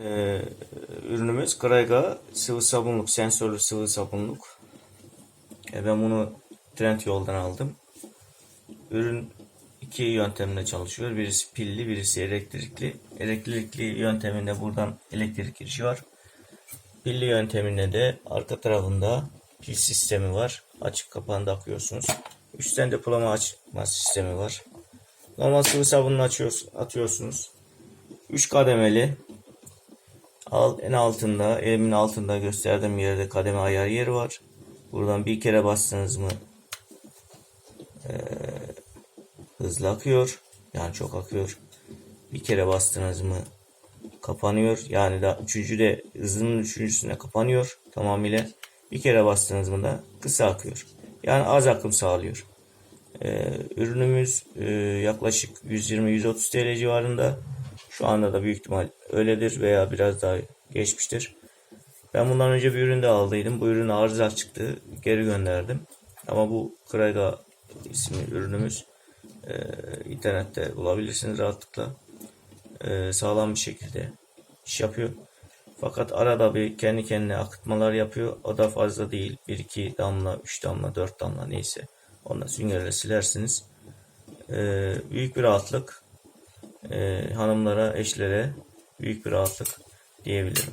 Ee, ürünümüz Grayga sıvı sabunluk, sensörlü sıvı sabunluk. E, ben bunu Trend yoldan aldım. Ürün iki yöntemle çalışıyor. Birisi pilli, birisi elektrikli. Elektrikli yönteminde buradan elektrik girişi var. Pilli yönteminde de arka tarafında pil sistemi var. Açık kapağında akıyorsunuz. Üstten depolama açma sistemi var. Normal sıvı sabununu açıyoruz, atıyorsunuz. 3 kademeli. Al, en altında, elimin altında gösterdiğim yerde kademe ayar yeri var. Buradan bir kere bastınız mı eee, hızlı akıyor. Yani çok akıyor. Bir kere bastınız mı kapanıyor. Yani da üçüncü de hızının üçüncüsüne kapanıyor tamamıyla. Bir kere bastınız mı da kısa akıyor. Yani az akım sağlıyor. Ee, ürünümüz e, yaklaşık 120-130 TL civarında. Şu anda da büyük ihtimal öyledir veya biraz daha geçmiştir. Ben bundan önce bir ürün de aldıydım. Bu ürün arıza çıktı. Geri gönderdim. Ama bu Krayga isimli ürünümüz e, internette bulabilirsiniz rahatlıkla. E, sağlam bir şekilde iş yapıyor. Fakat arada bir kendi kendine akıtmalar yapıyor. O da fazla değil. 1-2 damla, 3 damla, 4 damla neyse. Ondan süngerle silersiniz. E, büyük bir rahatlık. E, hanımlara, eşlere büyük bir rahatlık diyebilirim.